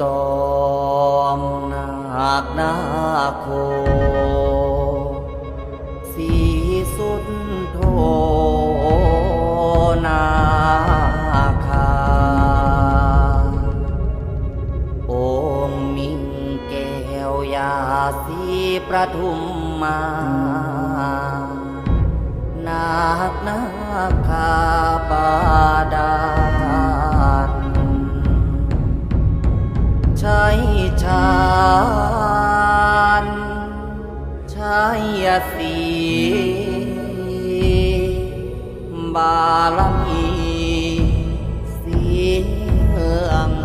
จ สีบาลมีสียงอง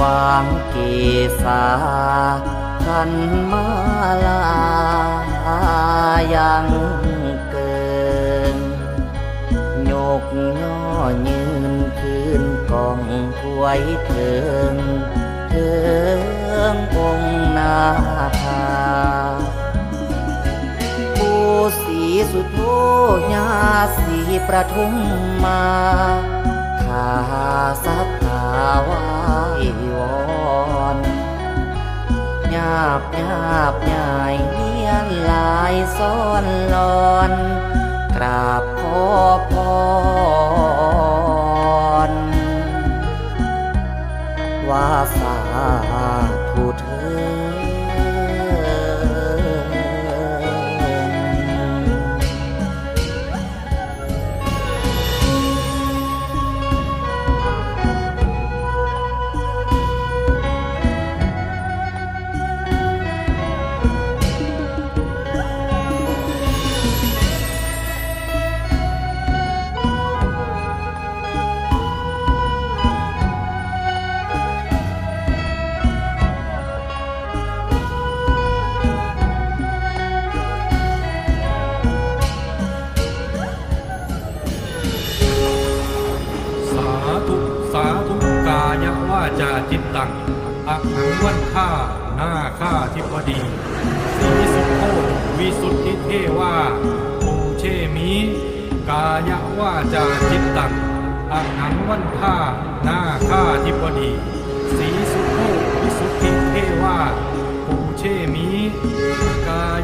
วางเกษาขันมาลายังเกินยกย่อยืนคืนกองถวยเถิงเถิงองนาคาผู้สีสุดโทญาสีประทุมมาขาสัทธาวายวอนหยาบหยาบใหญ่เลียนหลายซ้อนลอน กราบขอพรว่าสา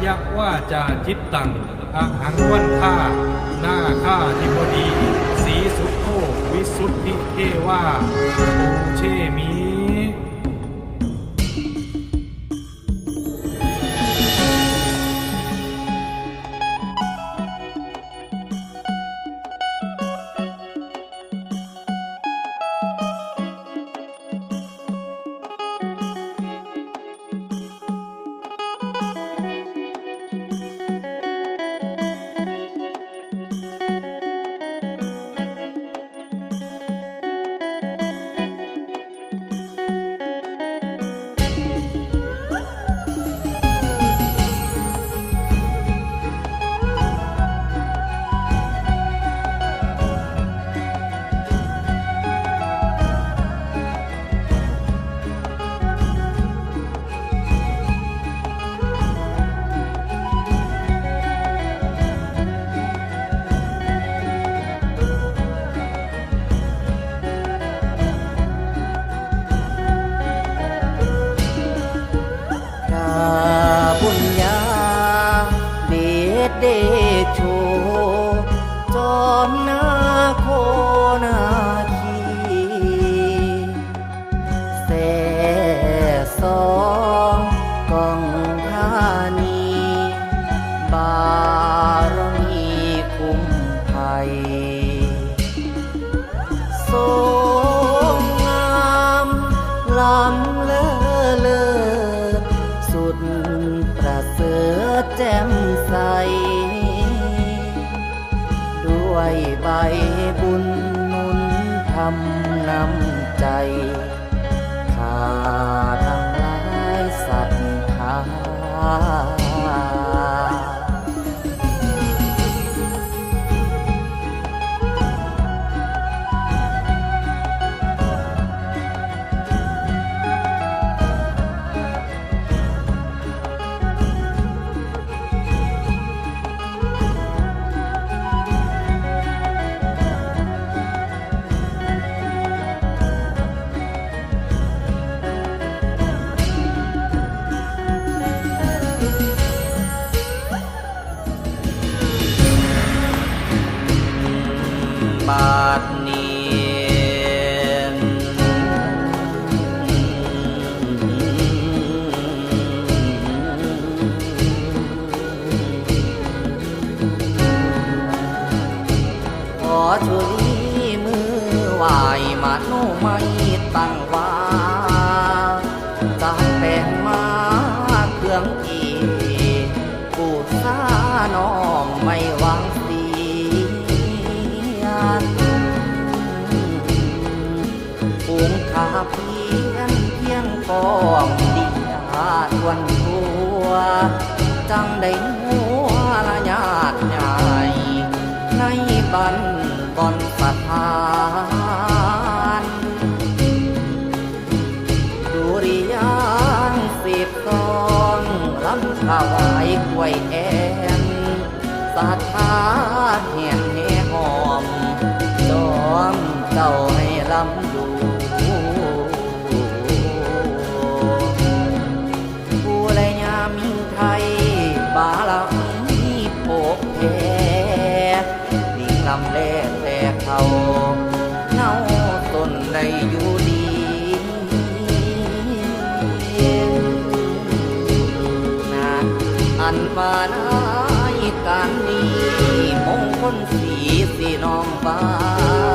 กายว่าจาจิตตังอักหังวันข้าหน้าข้าทิพดี สีสุโควิสุทธิเทว่าโอเชมี สุรีมือวายมาโนไม่ตั้งว่าการแต่มาเครื่องกีกูซาน้องไม่วางเสียภูมิคาเพียนเพียงกองดีอาทวนทัวจังได้หัวละญาติใหญ่ในบัน ถวายกล้วยแอ นสีสีน้องบ้า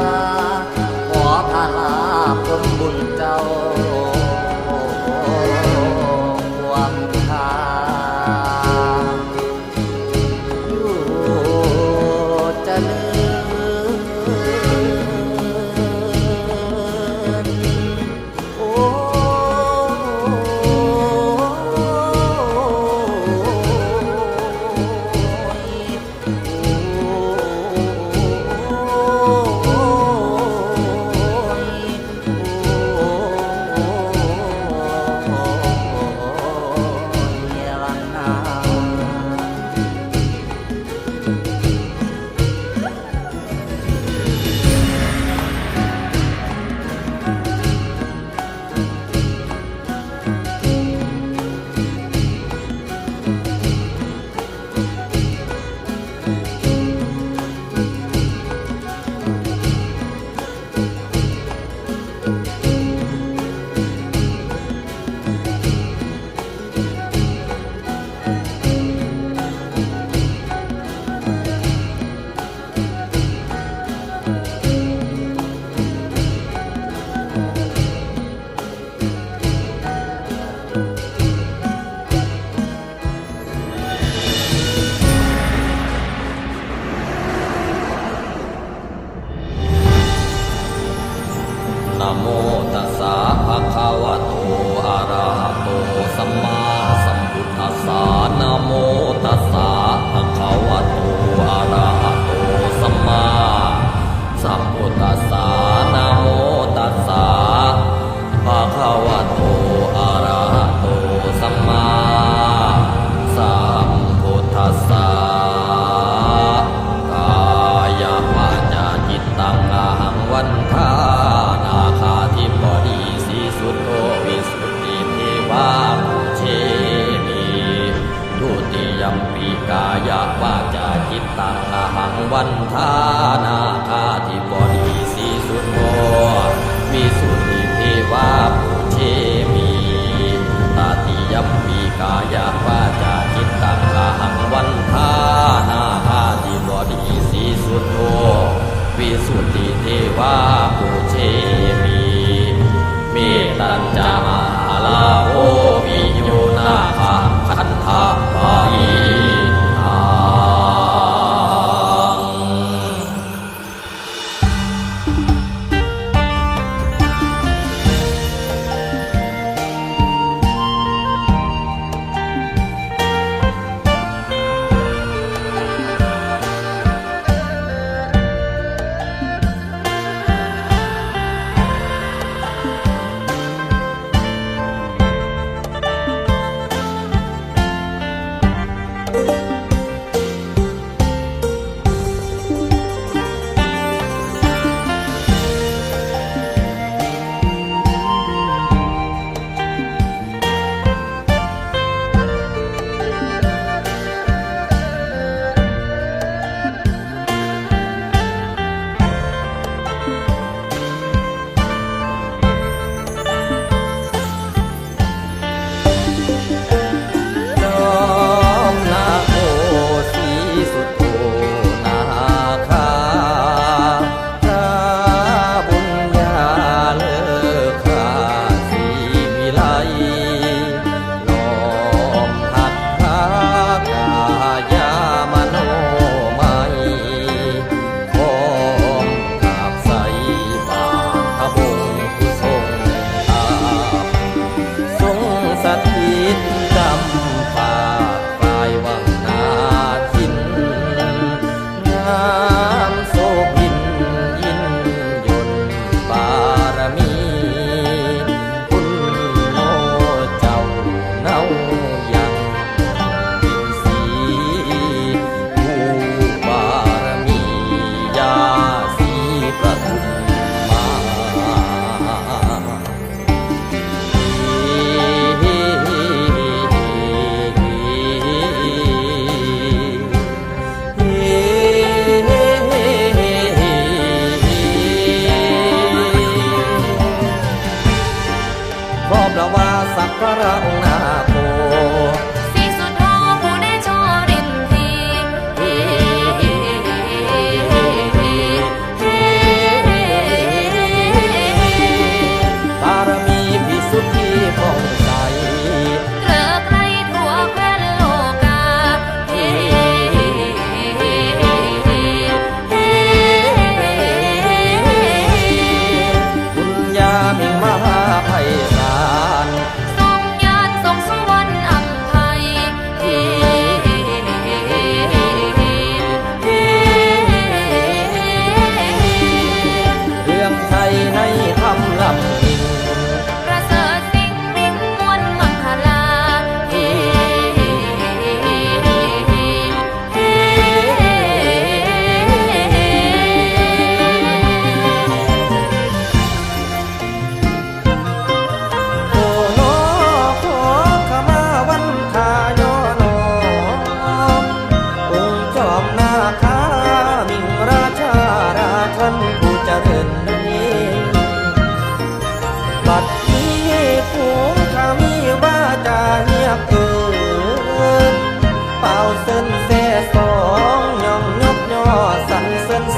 พานาคาทิบดีสีสุดโอวิสุทธิเทวาเชมีทุติยมปีกายะวาจาจิตตังอหังวันทานาคาทิบดีสีสุดโอวิสุทธิเทวาเชมีตาติยมปีกายะวาจาจิตตังอหังวันทานาคาทิบดีสีสุดโอวิสุท วาปุเชมีเมตัญจา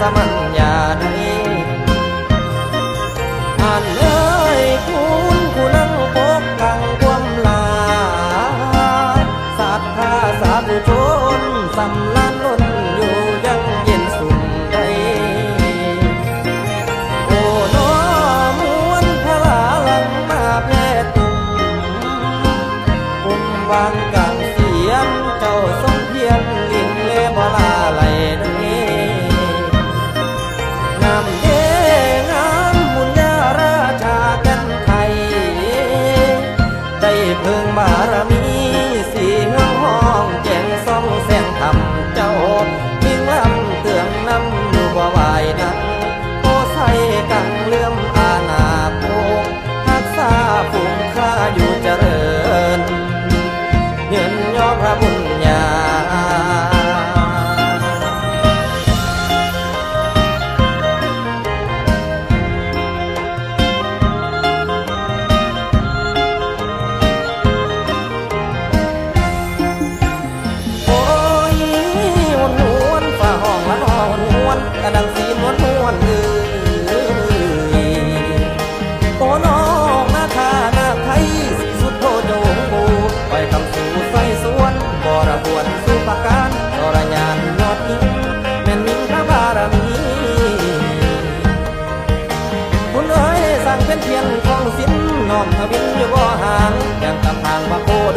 zaman เพิ่งบารมี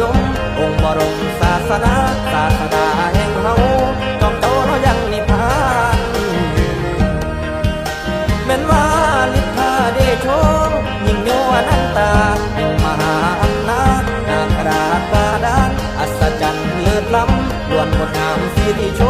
ดมองค์บรมศาสดาศาสดาแห่งเฮาจอมโตเฮายังนิพานแม่นว่าลิพาเดโชยิ่งโยอนันตามหาอำนาจนาคราชบาดาลอัศจรรย์เลิศล้ำล้วนหมดงามสิริโช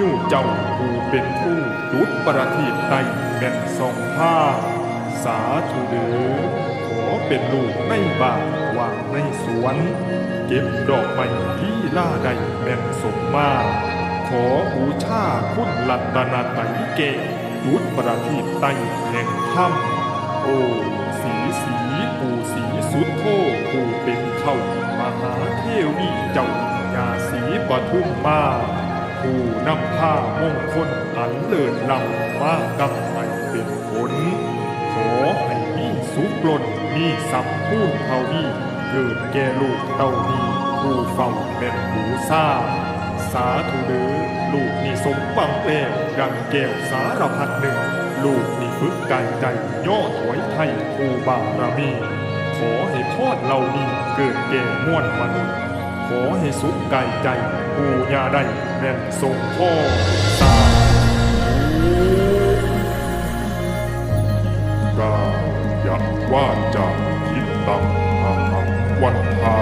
ยู่เจ้าผู้เป็นผู้ดุจประทีปไตแม่นทรงผ้าสาธุเดือขอเป็นลูกในบ้านวางในสวน เก็บดอกไม้ที่ล่าใดแม่นสมมาขอบูชาคุณรัตนาไตรเกศดุจประทีปไตแห่งถ้ำโอ้สีสีปูสีสุดโทผู้เป็นเข้ามหาเทวีเจ้ายาสีปทุมมา ผู้นำผ้ามงคลอันเลิศล้ำมากำให้เป็นผล ขอให้มีสุขล้นมีสัพพูนเท่านี้เกิดแก่ลูกเต้านี้ผู้เฝ้าแม่นหูซาสาธุเด้อลูกนี่สมบังแล้วดังแก้วสารพัดหนึ่ง ลูกนี่ฝึกกายใจย่อถวยไทยผู้บารมี ขอให้พอดเหล่านี้เกิดแก่ม่วนมนุษย์ ขอให้สุขกายใจ ผู้ยาได้แม่นทรงพ่อสาธุกายะว่าจะทิตังอาหังวันทา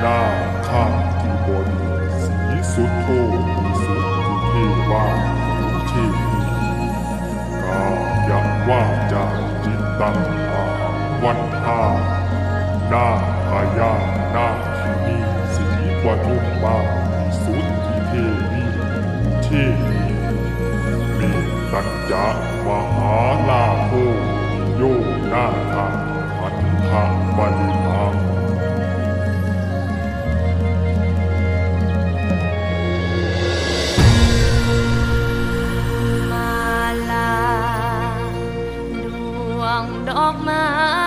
หน้าข้างที่บนสีสุดโทมีสุดที่เทวาผู้เทวีกายะว่าจะจิตตังอางวันทา วันรุ่งบ้างสุดที่เทวีที่มีตัญญะมหาลาโภโยนาทาอันทางบริภามาลา ดวงดอกไม้